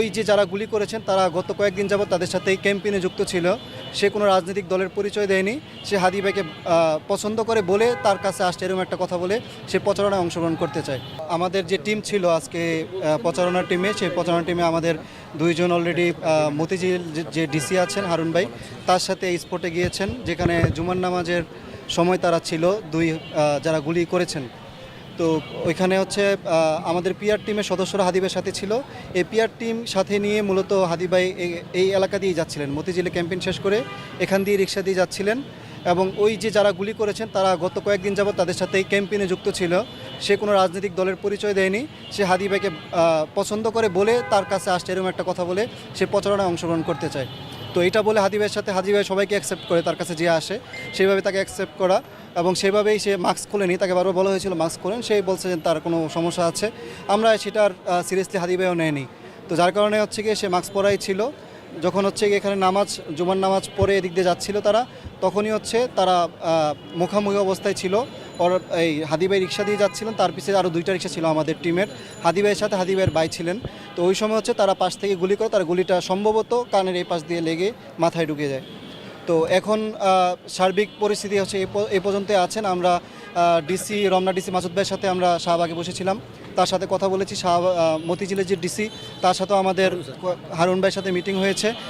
ওই যে যারা গুলি করেছেন, তারা গত কয়েকদিন যাবত তাদের সাথে এই ক্যাম্পেইনে যুক্ত ছিল। সে কোনো রাজনৈতিক দলের পরিচয় দেয়নি। সে হাদি ভাইকে পছন্দ করে বলে তার কাছে আসছে এরকম একটা কথা বলে সে প্রচারণায় অংশগ্রহণ করতে চায়। আমাদের যে টিম ছিল আজকে প্রচারণার টিমে সেই প্রচারণা টিমে আমাদের দুইজন অলরেডি মতিঝিল যে ডিসি আছেন, হারুন ভাই, তার সাথে এই স্পটে গিয়েছেন, যেখানে জুমান নামাজের সময় তারা ছিল, দুই যারা গুলি করেছেন। তো ওইখানে হচ্ছে আমাদের পিআর টিমের সদস্যরা হাদিবের সাথে ছিল। এই পিআর টিম সাথে নিয়ে মূলত হাদিবাই এই- এলাকা দিয়েই যাচ্ছিলেন। মতিঝিলে ক্যাম্পেইন শেষ করে এখান দিয়ে রিক্সা দিয়ে যাচ্ছিলেন। এবং ওই যে যারা গুলি করেছেন, তারা গত কয়েকদিন যাবত তাদের সাথে এই ক্যাম্পেইনে যুক্ত ছিল। সে কোনো রাজনৈতিক দলের পরিচয় দেয়নি। সে হাদিবাইকে পছন্দ করে বলে তার কাছে আসছে, এরকম একটা কথা বলে সে প্রচারণায় অংশগ্রহণ করতে চায়। তো এটা বলে হাদিবাইয়ের সাথে হাদিবাই সবাইকে অ্যাকসেপ্ট করে তার কাছে যে আসে, সেইভাবে তাকে অ্যাকসেপ্ট করা এবং সেভাবেই সে মাস্ক খোলেনি। তাকে বারবার বলা হয়েছিল মাস্ক খোলেন, সেই বলছে যে তার কোনো সমস্যা আছে। আমরা সেটার সিরিয়াসলি হাদিবাইও নেয়নি। তো যার কারণে হচ্ছে গিয়ে সে মাস্ক পরাই ছিল। যখন হচ্ছে এখানে নামাজ, জুমার নামাজ পড়ে এদিক দিয়ে যাচ্ছিল তারা, তখনই হচ্ছে তারা মুখামুখি অবস্থায় ছিল। এই হাদিবাই রিক্সা দিয়ে যাচ্ছিলেন তার পিছিয়ে আরও দুইটা রিক্সা ছিল আমাদের টিমের। হাদিবাইয়ের সাথে হাদিবাইয়ের বাই ছিলেন। তো ওই সময় হচ্ছে তারা পাশ থেকে গুলি করে তার গুলিটা সম্ভবত কানের এই পাশ দিয়ে লেগে মাথায় ঢুকে যায়। তো এখন সার্বিক পরিস্থিতি হচ্ছে এই প- পর্যন্ত আছেন। আমরা ডিসি রমনা ডিসি মাসুদ ভাইয়ের সাথে আমরা শাহবাগে বসেছিলাম। তার সাথে কথা বলেছি শাহ মতিঝিলের যে ডিসি তার সাথেও আমাদের হারুন ভাইয়ের সাথে মিটিং হয়েছে।